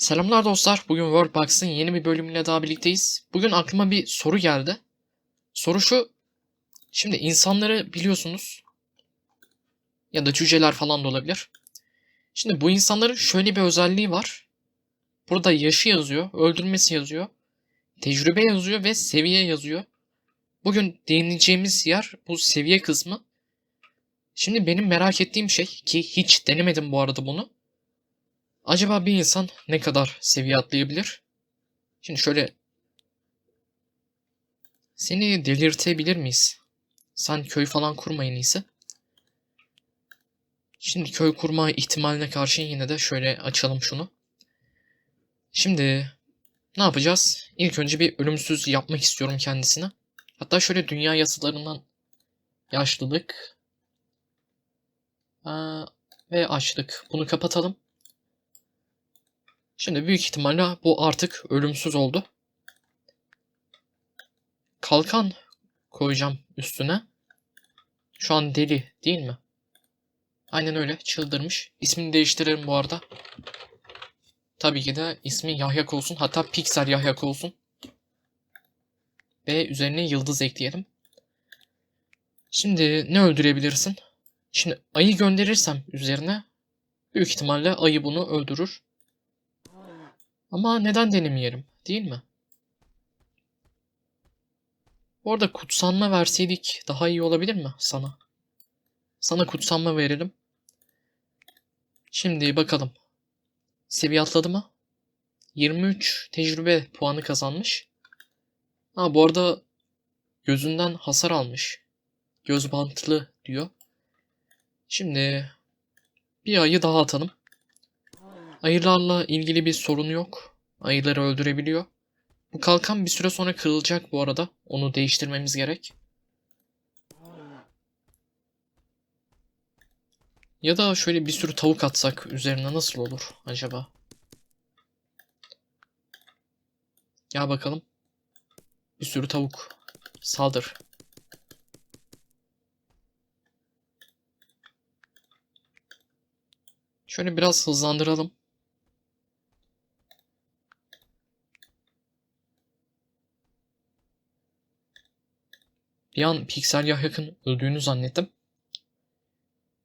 Selamlar dostlar. Bugün Worldbox'ın yeni bir bölümüyle daha birlikteyiz. Bugün aklıma bir soru geldi. Soru şu. Şimdi insanları biliyorsunuz. Ya da cüceler falan da olabilir. Şimdi bu insanların şöyle bir özelliği var. Burada yaşı yazıyor, öldürmesi yazıyor, tecrübe yazıyor ve seviye yazıyor. Bugün değineceğimiz yer bu seviye kısmı. Şimdi benim merak ettiğim şey ki hiç denemedim bu arada bunu. Acaba bir insan ne kadar seviye atlayabilir? Şimdi şöyle seni delirtebilir miyiz? Sen köy falan kurma en iyisi. Şimdi köy kurma ihtimaline karşın yine de şöyle açalım şunu. Şimdi ne yapacağız? İlk önce bir ölümsüz yapmak istiyorum kendisine. Hatta şöyle dünya yasalarından yaşlılık Aa, ve açlık. Bunu kapatalım. Şimdi büyük ihtimalle bu artık ölümsüz oldu. Kalkan koyacağım üstüne. Şu an deli değil mi? Aynen öyle çıldırmış. İsmini değiştirelim bu arada. Tabii ki de ismi Yahyak olsun. Hatta Pixar Yahyak olsun. Ve üzerine yıldız ekleyelim. Şimdi ne öldürebilirsin? Şimdi ayı gönderirsem üzerine büyük ihtimalle ayı bunu öldürür. Ama neden denemeyelim, değil mi? Bu arada kutsanma verseydik daha iyi olabilir mi sana? Sana kutsanma verelim. Şimdi bakalım. Seviye atladı mı? 23 tecrübe puanı kazanmış. Ha bu arada gözünden hasar almış. Göz bantlı diyor. Şimdi bir ayı daha atalım. Ayılarla ilgili bir sorun yok. Ayıları öldürebiliyor. Bu kalkan bir süre sonra kırılacak bu arada. Onu değiştirmemiz gerek. Ya da şöyle bir sürü tavuk atsak üzerine nasıl olur acaba? Gel bakalım. Bir sürü tavuk. Saldır. Şöyle biraz hızlandıralım. Bir an Pixel Yahyak'ın öldüğünü zannettim.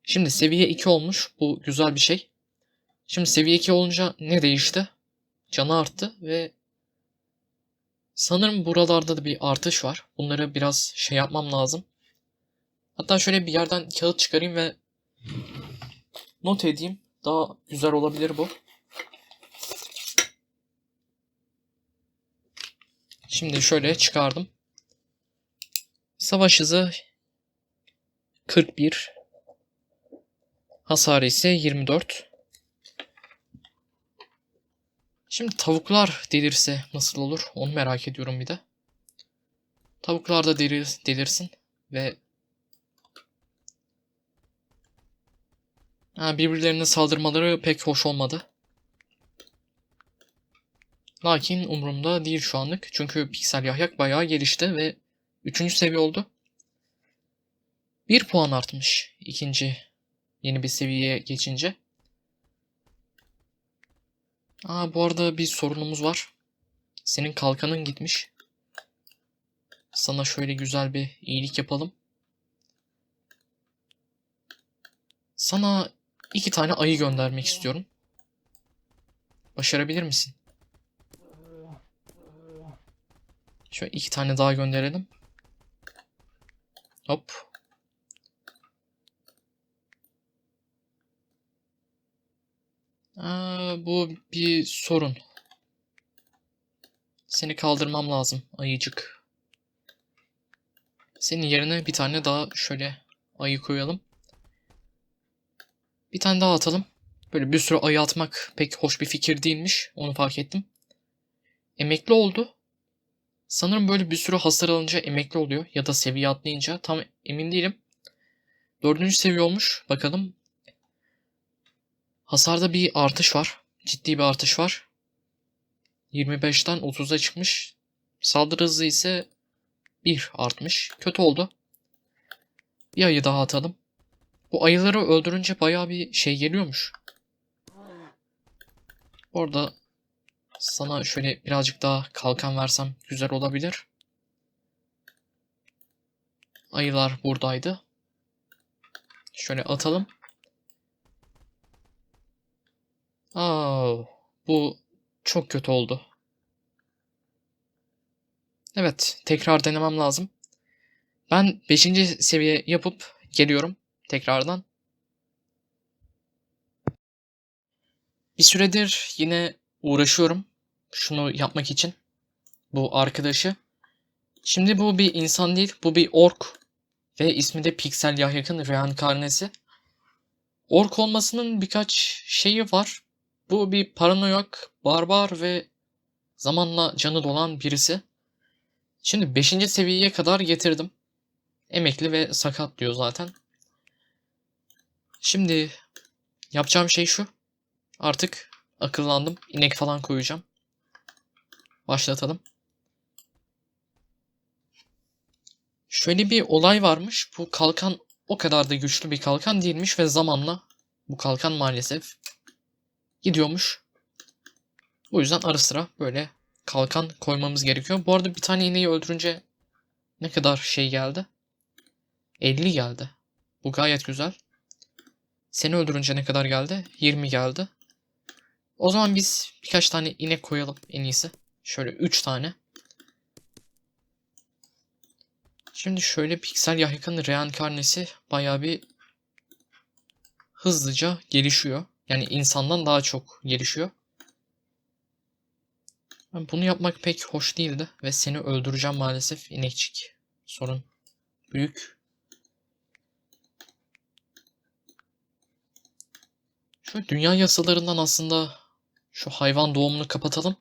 Şimdi seviye 2 olmuş. Bu güzel bir şey. Şimdi seviye 2 olunca ne değişti? Canı arttı ve sanırım buralarda da bir artış var. Bunları biraz şey yapmam lazım. Hatta şöyle bir yerden kağıt çıkarayım ve not edeyim. Daha güzel olabilir bu. Şimdi şöyle çıkardım. Savaş hızı 41. Hasarı ise 24. Şimdi tavuklar delirse nasıl olur? Onu merak ediyorum bir de. Tavuklar da delir, delirsin ve ha, birbirlerine saldırmaları pek hoş olmadı. Lakin umurumda değil şu anlık. Çünkü Pixel Yahyak bayağı gelişti ve Üçüncü seviye oldu. Bir puan artmış ikinci yeni bir seviyeye geçince. Aa bu arada bir sorunumuz var. Senin kalkanın gitmiş. Sana şöyle güzel bir iyilik yapalım. Sana iki tane ayı göndermek istiyorum. Başarabilir misin? Şöyle iki tane daha gönderelim. Hop. Aa, bu bir sorun. Seni kaldırmam lazım ayıcık. Senin yerine bir tane daha şöyle ayı koyalım. Bir tane daha atalım. Böyle bir sürü ayı atmak pek hoş bir fikir değilmiş. Onu fark ettim. Emekli oldu. Sanırım böyle bir sürü hasar alınca emekli oluyor ya da seviye atlayınca tam emin değilim. Dördüncü seviye olmuş. Bakalım. Hasarda bir artış var. Ciddi bir artış var. 25'ten 30'a çıkmış. Saldırı hızı ise 1 artmış. Kötü oldu. Bir ayı daha atalım. Bu ayıları öldürünce bayağı bir şey geliyormuş. Orada Sana şöyle birazcık daha kalkan versem güzel olabilir. Ayılar buradaydı. Şöyle atalım. Aa, bu çok kötü oldu. Evet, tekrar denemem lazım. Ben 5. seviye yapıp geliyorum tekrardan. Bir süredir yine uğraşıyorum şunu yapmak için. Bu arkadaşı. Şimdi bu bir insan değil, bu bir ork. Ve ismi de Pixel Yahyak'ın reenkarnesi. Ork olmasının birkaç şeyi var. Bu bir paranoyak, barbar ve zamanla canı dolan birisi. Şimdi 5. seviyeye kadar getirdim. Emekli ve sakat diyor zaten. Şimdi yapacağım şey şu. Artık akıllandım. İnek falan koyacağım. Başlatalım. Şöyle bir olay varmış. Bu kalkan o kadar da güçlü bir kalkan değilmiş ve zamanla bu kalkan maalesef gidiyormuş. Bu yüzden ara sıra böyle kalkan koymamız gerekiyor. Bu arada bir tane ineği öldürünce ne kadar şey geldi? 50 geldi. Bu gayet güzel. Seni öldürünce ne kadar geldi? 20 geldi. O zaman biz birkaç tane inek koyalım en iyisi. Şöyle 3 tane. Şimdi şöyle piksel yahyakın reenkarnesi bayağı bir hızlıca gelişiyor. Yani insandan daha çok gelişiyor. Bunu yapmak pek hoş değildi ve seni öldüreceğim maalesef inekçik. Sorun büyük. Şu dünya yasalarından aslında şu hayvan doğumunu kapatalım.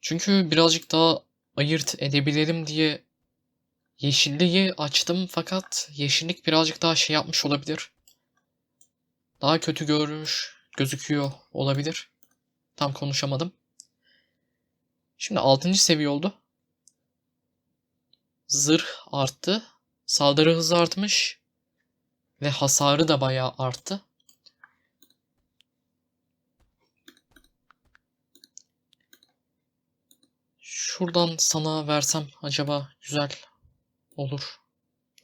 Çünkü birazcık daha ayırt edebilirim diye yeşilliği açtım fakat yeşillik birazcık daha şey yapmış olabilir. Daha kötü görmüş gözüküyor olabilir. Tam konuşamadım. Şimdi 6. seviye oldu. Zırh arttı. Saldırı hızı artmış. Ve hasarı da bayağı arttı. Şuradan sana versem acaba güzel olur.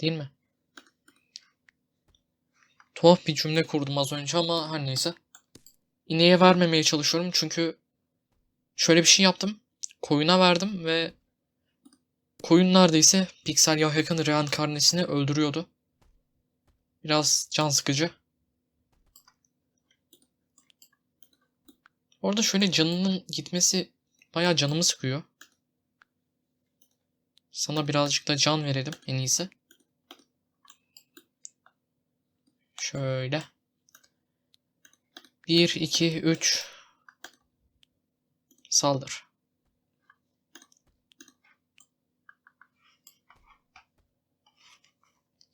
Değil mi? Tuhaf bir cümle kurdum az önce ama her neyse. İneğe vermemeye çalışıyorum çünkü şöyle bir şey yaptım. Koyuna verdim ve koyun neredeyse Pixel Yahyak'ın reenkarnesini öldürüyordu. Biraz can sıkıcı. Orada şöyle canının gitmesi bayağı canımı sıkıyor. Sana birazcık da can verelim en iyisi. Şöyle. 1, 2, 3. Saldır.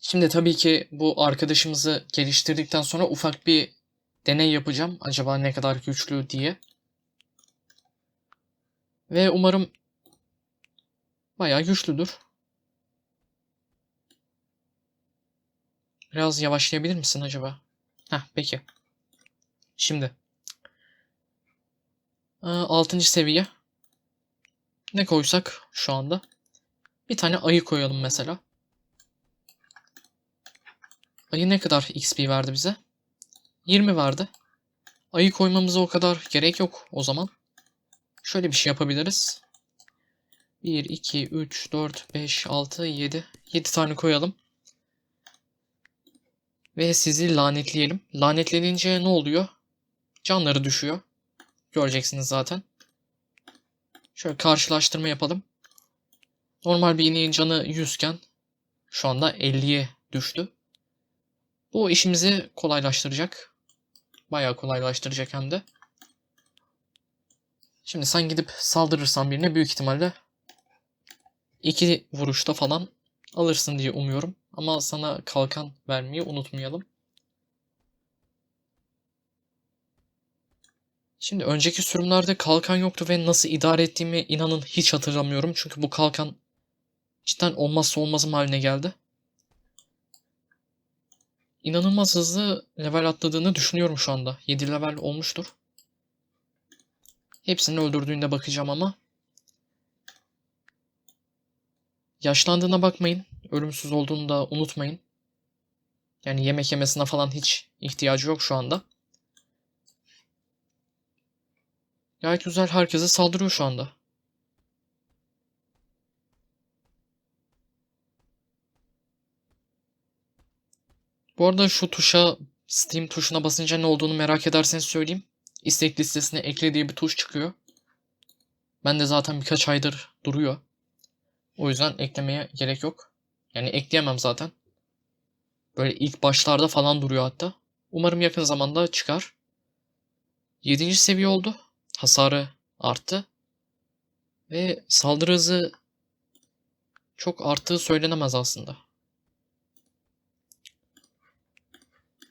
Şimdi tabii ki bu arkadaşımızı geliştirdikten sonra ufak bir deney yapacağım. Acaba ne kadar güçlü diye. Ve umarım bayağı güçlüdür. Biraz yavaşlayabilir misin acaba? Heh peki. Şimdi. 6. seviye. Ne koysak şu anda? Bir tane ayı koyalım mesela. Ayı ne kadar XP verdi bize? 20 verdi. Ayı koymamıza o kadar gerek yok o zaman. Şöyle bir şey yapabiliriz. 1, 2, 3, 4, 5, 6, 7. 7 tane koyalım. Ve sizi lanetleyelim. Lanetlenince ne oluyor? Canları düşüyor. Göreceksiniz zaten. Şöyle karşılaştırma yapalım. Normal bir ineğin canı 100 iken şu anda 50'ye düştü. Bu işimizi kolaylaştıracak. Bayağı kolaylaştıracak hem de. Şimdi sen gidip saldırırsan birine büyük ihtimalle iki vuruşta falan alırsın diye umuyorum. Ama sana kalkan vermeyi unutmayalım. Şimdi önceki sürümlerde kalkan yoktu ve nasıl idare ettiğimi inanın hiç hatırlamıyorum. Çünkü bu kalkan cidden olmazsa olmazım haline geldi. İnanılmaz hızlı level atladığını düşünüyorum şu anda. 7 level olmuştur. Hepsini öldürdüğünde bakacağım ama. Yaşlandığına bakmayın. Ölümsüz olduğunu da unutmayın. Yani yemek yemesine falan hiç ihtiyacı yok şu anda. Gayet güzel herkese saldırıyor şu anda. Bu arada şu tuşa Steam tuşuna basınca ne olduğunu merak ederseniz söyleyeyim. İstek listesine ekle diye bir tuş çıkıyor. Ben de zaten birkaç aydır duruyor. O yüzden eklemeye gerek yok. Yani ekleyemem zaten. Böyle ilk başlarda falan duruyor hatta. Umarım yakın zamanda çıkar. 7. seviye oldu. Hasarı arttı. Ve saldırı hızı çok arttığı söylenemez aslında.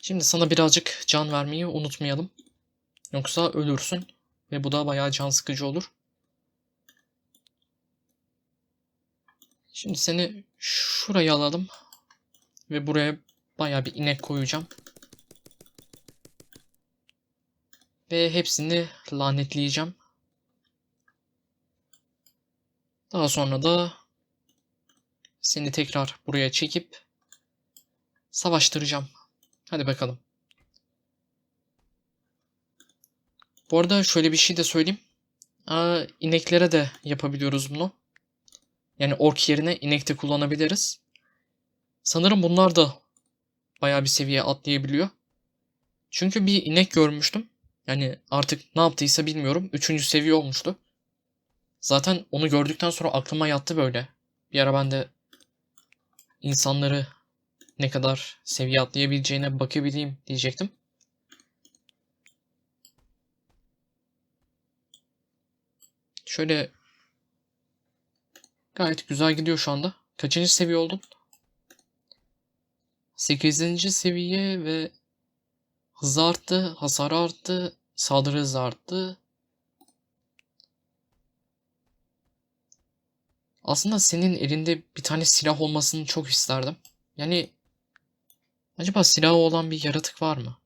Şimdi sana birazcık can vermeyi unutmayalım. Yoksa ölürsün ve bu da bayağı can sıkıcı olur. Şimdi seni şuraya alalım ve buraya bayağı bir inek koyacağım. Ve hepsini lanetleyeceğim. Daha sonra da seni tekrar buraya çekip savaştıracağım. Hadi bakalım. Bu arada şöyle bir şey de söyleyeyim. Aa, ineklere de yapabiliyoruz bunu. Yani ork yerine inek de kullanabiliriz. Sanırım bunlar da bayağı bir seviye atlayabiliyor. Çünkü bir inek görmüştüm. Yani artık ne yaptıysa bilmiyorum. Üçüncü seviye olmuştu. Zaten onu gördükten sonra aklıma yattı böyle. Bir ara ben de insanları ne kadar seviye atlayabileceğine bakabileyim diyecektim. Şöyle gayet güzel gidiyor şu anda. Kaçıncı seviye oldun? 8. seviye ve hızı arttı, hasarı arttı, saldırı hızı arttı. Aslında senin elinde bir tane silah olmasını çok isterdim. Yani acaba silahı olan bir yaratık var mı?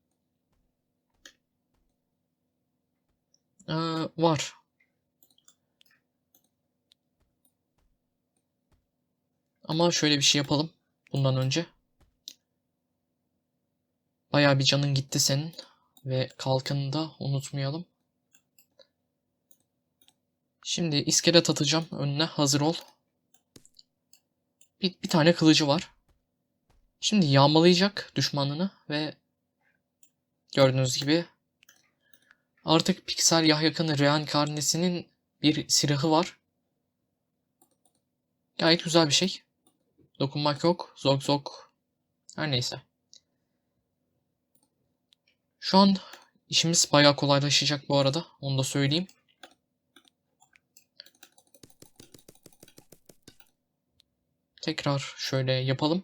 Ee, var. Ama şöyle bir şey yapalım bundan önce. Bayağı bir canın gitti senin ve kalkanını da unutmayalım. Şimdi iskelet atacağım önüne hazır ol. Bir, bir tane kılıcı var. Şimdi yağmalayacak düşmanını ve gördüğünüz gibi artık Pixel Yahyak'ın reenkarnesinin bir silahı var. Gayet güzel bir şey. Dokunmak yok. Zok zok. Her neyse. Şu an işimiz bayağı kolaylaşacak bu arada. Onu da söyleyeyim. Tekrar şöyle yapalım.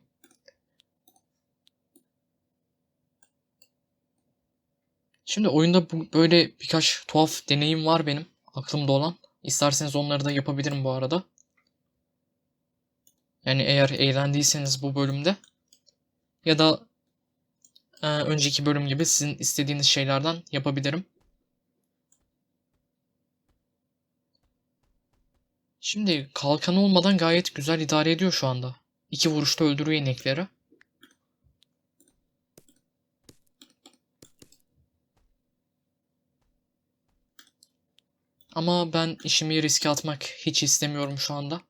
Şimdi oyunda bu, böyle birkaç tuhaf deneyim var benim aklımda olan. İsterseniz onları da yapabilirim bu arada. Yani eğer eğlendiyseniz bu bölümde ya da e, önceki bölüm gibi sizin istediğiniz şeylerden yapabilirim. Şimdi kalkanı olmadan gayet güzel idare ediyor şu anda. İki vuruşta öldürüyor inekleri. Ama ben işimi riske atmak hiç istemiyorum şu anda.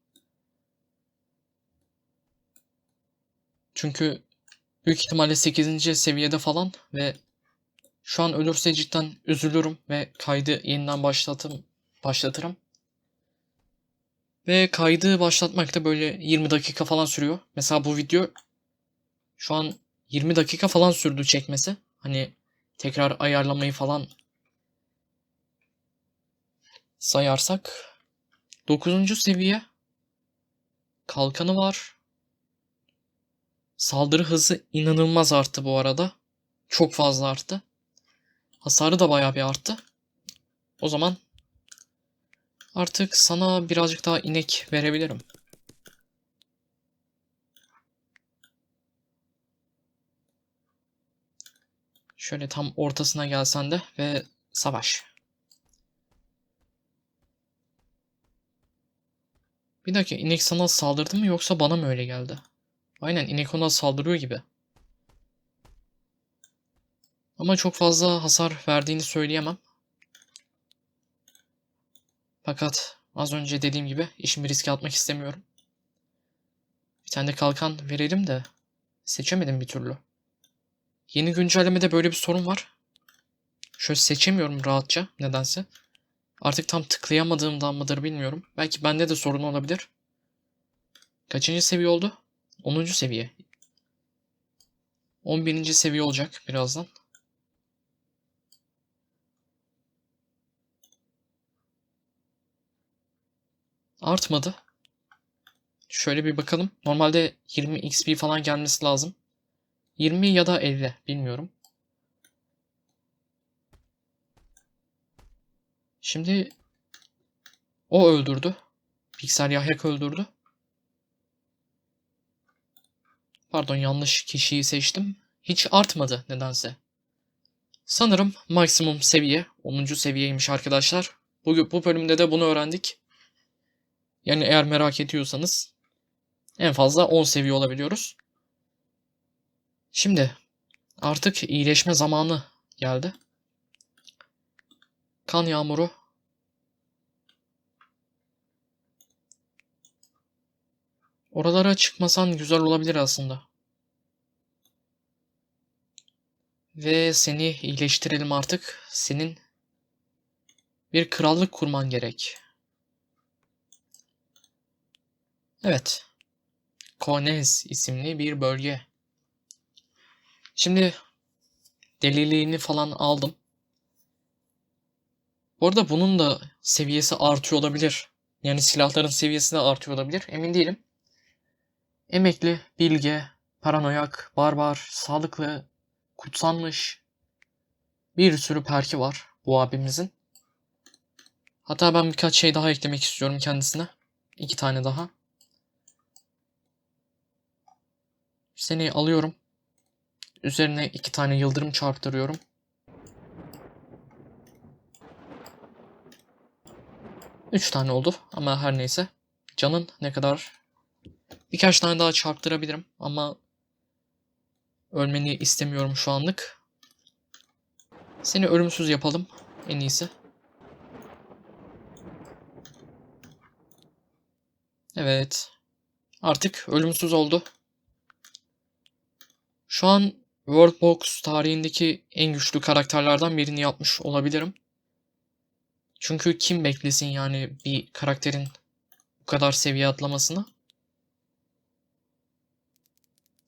Çünkü büyük ihtimalle 8. seviyede falan ve şu an ölürse cidden üzülürüm ve kaydı yeniden başlatım, başlatırım. Ve kaydı başlatmak da böyle 20 dakika falan sürüyor. Mesela bu video şu an 20 dakika falan sürdü çekmesi. Hani tekrar ayarlamayı falan sayarsak 9. seviye kalkanı var. Saldırı hızı inanılmaz arttı bu arada. Çok fazla arttı. Hasarı da bayağı bir arttı. O zaman artık sana birazcık daha inek verebilirim. Şöyle tam ortasına gelsen de ve savaş. Bir dakika inek sana saldırdı mı yoksa bana mı öyle geldi? Aynen inek ona saldırıyor gibi. Ama çok fazla hasar verdiğini söyleyemem. Fakat az önce dediğim gibi işimi riske atmak istemiyorum. Bir tane de kalkan verelim de seçemedim bir türlü. Yeni güncellemede böyle bir sorun var. Şöyle seçemiyorum rahatça nedense. Artık tam tıklayamadığımdan mıdır bilmiyorum. Belki bende de sorun olabilir. Kaçıncı seviye oldu? 10. seviye. 11. seviye olacak birazdan. Artmadı. Şöyle bir bakalım. Normalde 20 XP falan gelmesi lazım. 20 ya da 50 bilmiyorum. Şimdi o öldürdü. Pixel Yahyak öldürdü. Pardon yanlış kişiyi seçtim. Hiç artmadı nedense. Sanırım maksimum seviye 10. seviyeymiş arkadaşlar. Bu, bu bölümde de bunu öğrendik. Yani eğer merak ediyorsanız en fazla 10 seviye olabiliyoruz. Şimdi artık iyileşme zamanı geldi. Kan yağmuru. Oralara çıkmasan güzel olabilir aslında. Ve seni iyileştirelim artık. Senin bir krallık kurman gerek. Evet. Konez isimli bir bölge. Şimdi deliliğini falan aldım. Bu arada bunun da seviyesi artıyor olabilir. Yani silahların seviyesi de artıyor olabilir. Emin değilim. Emekli, bilge, paranoyak, barbar, sağlıklı, kutsanmış bir sürü perki var bu abimizin. Hatta ben birkaç şey daha eklemek istiyorum kendisine. İki tane daha. Seni alıyorum. Üzerine iki tane yıldırım çarptırıyorum. Üç tane oldu ama her neyse. Canın ne kadar? Birkaç tane daha çarptırabilirim ama ölmeni istemiyorum şu anlık. Seni ölümsüz yapalım en iyisi. Evet. Artık ölümsüz oldu. Şu an Worldbox tarihindeki en güçlü karakterlerden birini yapmış olabilirim. Çünkü kim beklesin yani bir karakterin bu kadar seviye atlamasını?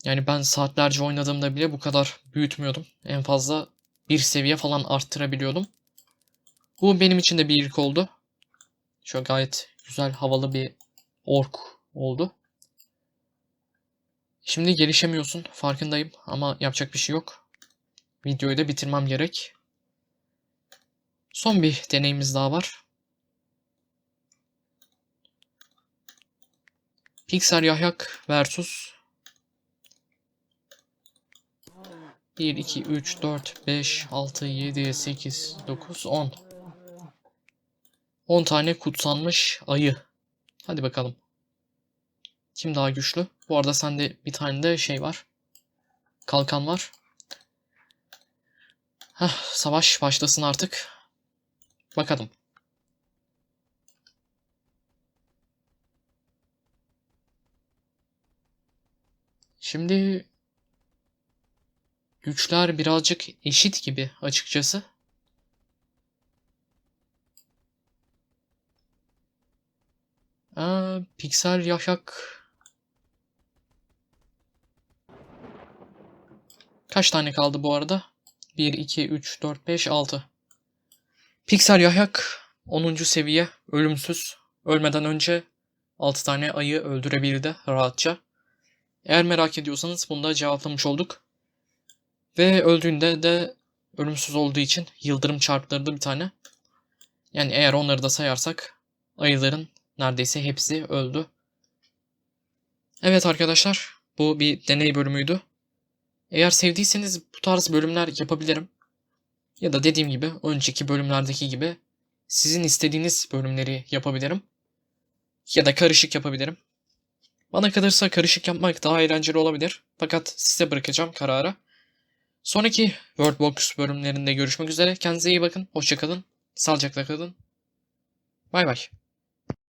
Yani ben saatlerce oynadığımda bile bu kadar büyütmüyordum. En fazla bir seviye falan arttırabiliyordum. Bu benim için de bir ilk oldu. Şöyle gayet güzel havalı bir ork oldu. Şimdi gelişemiyorsun farkındayım ama yapacak bir şey yok. Videoyu da bitirmem gerek. Son bir deneyimiz daha var. Pixar Yahyak versus 1, 2, 3, 4, 5, 6, 7, 8, 9, 10. 10 tane kutsanmış ayı. Hadi bakalım. Kim daha güçlü? Bu arada sende bir tane de şey var. Kalkan var. Heh, savaş başlasın artık. Bakalım. Şimdi güçler birazcık eşit gibi açıkçası. Aa, piksel yaşak Kaç tane kaldı bu arada? 1, 2, 3, 4, 5, 6. Pixel Yahyak 10. seviye ölümsüz. Ölmeden önce 6 tane ayı öldürebildi rahatça. Eğer merak ediyorsanız bunu da cevaplamış olduk. Ve öldüğünde de ölümsüz olduğu için yıldırım çarptırdı bir tane. Yani eğer onları da sayarsak ayıların neredeyse hepsi öldü. Evet arkadaşlar bu bir deney bölümüydü. Eğer sevdiyseniz bu tarz bölümler yapabilirim. Ya da dediğim gibi önceki bölümlerdeki gibi sizin istediğiniz bölümleri yapabilirim. Ya da karışık yapabilirim. Bana kalırsa karışık yapmak daha eğlenceli olabilir. Fakat size bırakacağım kararı. Sonraki Worldbox bölümlerinde görüşmek üzere. Kendinize iyi bakın. Hoşçakalın. Sağlıcakla kalın. Bay bay.